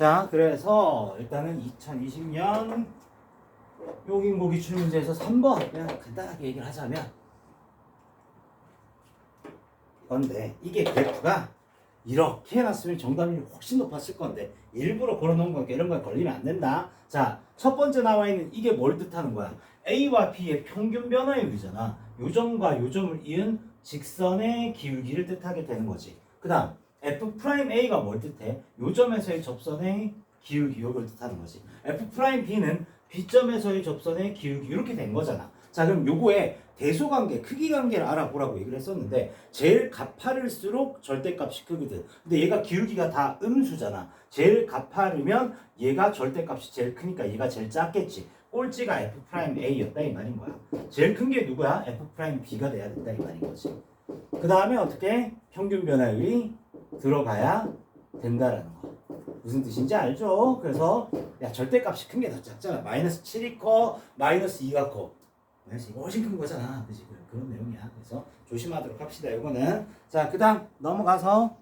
자, 그래서 일단은 2020년 요긴고 기출문제에서 3번 그냥 간단하게 얘기를 하자면 건데 이게 그래프가 이렇게 해놨으면 정답률이 훨씬 높았을 건데 일부러 걸어놓은 거니까 이런 거에 걸리면 안 된다. 자, 첫 번째 나와 있는 이게 뭘 뜻하는 거야? A와 B의 평균 변화율이잖아. 요점과 요점을 이은 직선의 기울기를 뜻하게 되는 거지. 그 다음 F 프라임 A가 뭘 뜻해? 요점에서의 접선의 기울기 요걸 뜻하는 거지. F 프라임 B는 B점에서의 접선의 기울기 이렇게 된 거잖아. 자 그럼 요거에 대소관계, 크기 관계를 알아보라고 얘기를 했었는데 제일 가파를수록 절대값이 크거든. 근데 얘가 기울기가 다 음수잖아. 제일 가파르면 얘가 절대값이 제일 크니까 얘가 제일 작겠지. 꼴찌가 F 프라임 A였다 이 말인 거야. 제일 큰 게 누구야? F 프라임 B가 돼야 된다 이 말인 거지. 그 다음에 어떻게 평균 변화율이 들어가야 된다라는 거. 무슨 뜻인지 알죠? 그래서 야 절대값이 큰 게 더 작잖아. 마이너스 7이 커, 마이너스 2가 커. 마이너스 2가 훨씬 큰 거잖아. 그지? 그런 내용이야. 그래서 조심하도록 합시다. 이거는 자 그다음 넘어가서